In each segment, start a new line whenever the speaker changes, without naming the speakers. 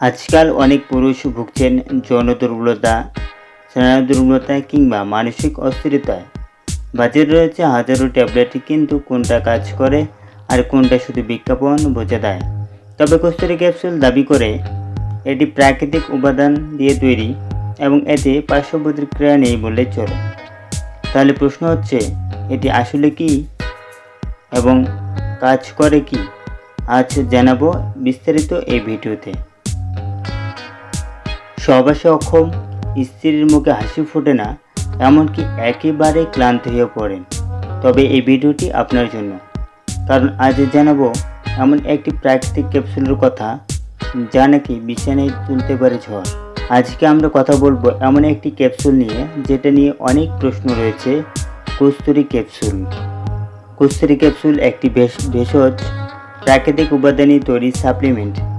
আজকাল অনেক পুরুষ ভুগছেন যৌন দুর্বলতা স্নায়ু দুর্বলতা কিংবা মানসিক অস্থিরতায়। বাজারে রয়েছে হাজারো ট্যাবলেট, কিন্তু কোনটা কাজ করে আর কোনটা শুধু বিজ্ঞাপন বোঝা দেয়? তবে কস্তুরি ক্যাপসুল দাবি করে, এটি প্রাকৃতিক উপাদান দিয়ে তৈরি এবং এতে পার্শ্ব প্রতিক্রিয়া নেই বললে চলে। তাহলে প্রশ্ন হচ্ছে, এটি আসলে কি এবং কাজ করে কি? আজ জানাব বিস্তারিত এই ভিডিওতে। সহবাসে অক্ষম, স্ত্রীর মুখে হাসি ফোটে না, এমনকি একেবারে ক্লান্ত হয়ে পড়েন। তবে এই ভিডিওটি আপনার জন্য। কারণ আজ জানাব, এমন একটি প্রাকৃতিক ক্যাপসুলের কথা, যা নাকি বিছানায় তুলতে পারে ঝড়। আজকে আমরা কথা বলব এমন একটি ক্যাপসুল নিয়ে, যেটা নিয়ে অনেক প্রশ্ন রয়েছে, কস্তুরি ক্যাপসুল। কস্তুরি ক্যাপসুল একটি ভেষ- ভেষজ প্রাকৃতিক উপাদানে তৈরি সাপ্লিমেন্ট।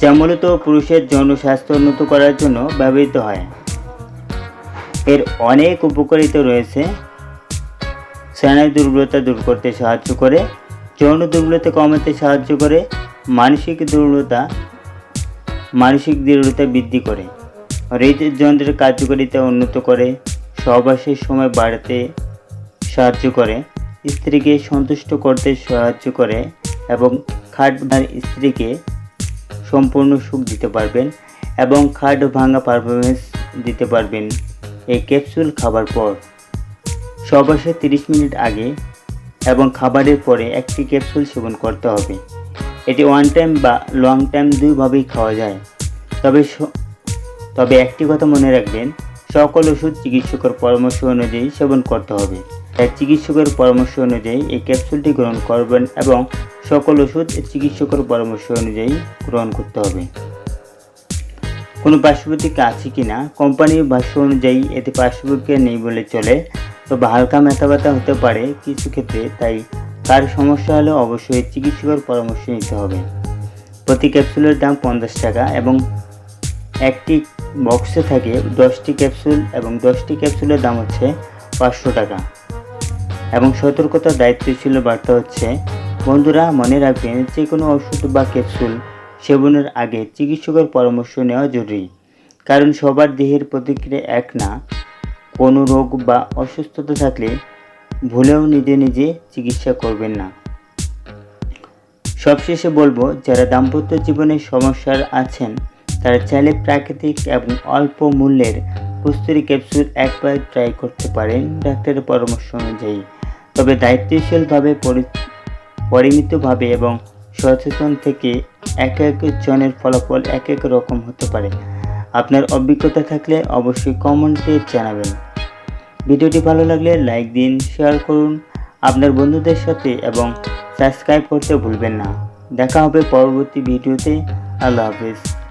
যা মূলত পুরুষের যৌন স্বাস্থ্য উন্নত করার জন্য ব্যবহৃত হয়। এর অনেক উপকারিতা রয়েছে। স্নায়ু দুর্বলতা দূর করতে সাহায্য করে, যৌন দুর্বলতা কমাতে সাহায্য করে, মানসিক দুর্বলতা, মানসিক দৃঢ়তা বৃদ্ধি করে। হৃদযন্ত্রের কার্যকারিতা উন্নত করে, সহবাসের সময় বাড়াতে সাহায্য করে, স্ত্রীকে সন্তুষ্ট করতে সাহায্য করে এবং খাটভার স্ত্রীকে সম্পূর্ণ সুখ দিতে পারবেন এবং খাট ভাঙা পারফরমেন্স দিতে পারবেন এই ক্যাপসুল খাবার পর। সবাসে তিরিশ মিনিট আগে এবং খাবারের পরে একটি ক্যাপসুল সেবন করতে হবে। এটি ওয়ান টাইম বা লং টাইম দুইভাবেই খাওয়া যায়। তবে তবে একটি কথা মনে রাখবেন, সকল ওষুধ চিকিৎসকের পরামর্শ অনুযায়ী সেবন করতে হবে। তাই চিকিৎসকের পরামর্শ অনুযায়ী এই ক্যাপসুলটি গ্রহণ করবেন এবং সকল ওষুধ চিকিৎসকের পরামর্শ অনুযায়ী গ্রহণ করতে হবে। কোনো পার্শ্বপ্রতিক্রিয়া আছে কি না কোম্পানির ভাষ্য অনুযায়ী এতে পার্শ্বপ্রতিক্রিয়া নেই বলে চলে, তবে হালকা মাথা ব্যথা হতে পারে কিছু ক্ষেত্রে, তাই কার সমস্যা হলে অবশ্যই চিকিৎসকের পরামর্শ নিতে হবে। প্রতি ক্যাপসুলের দাম পঞ্চাশ টাকা এবং একটি বক্সে থাকে দশটি ক্যাপসুল এবং দশটি ক্যাপসুলের দাম হচ্ছে পাঁচশো টাকা। এবং সতর্কতার দায়িত্বশীল বার্তা হচ্ছে, বন্ধুরা, মনে রাখবেন যে কোনো ওষুধ বা ক্যাপসুল সেবনের আগে চিকিৎসকের পরামর্শ নেওয়া জরুরি। কারণ সবার দেহের প্রতিক্রিয়া এক না। কোনো রোগ বা অসুস্থতা থাকলে ভুলেও নিজে নিজে চিকিৎসা করবেন না। সবশেষে বলব, যারা দাম্পত্য জীবনে সমস্যার আছেন, তারা চাইলে প্রাকৃতিক এবং অল্প মূল্যের কস্তুরি ক্যাপসুল একবার ট্রাই করতে পারেন। ডাক্তারের পরামর্শ অনুযায়ী। তবে দায়িত্বশীলভাবে পরি- পরিমিতভাবে এবং সচেতন থেকে এক এক জনের ফলাফল এক এক রকম হতে পারে। আপনার অভিজ্ঞতা থাকলে অবশ্যই কমেন্টে জানাবেন। ভিডিওটি ভালো লাগলে লাইক দিন, শেয়ার করুন। আপনার বন্ধুদের সাথে এবং সাবস্ক্রাইব করতে ভুলবেন না। দেখা হবে পরবর্তী ভিডিওতে। আল্লাহ হাফিজ।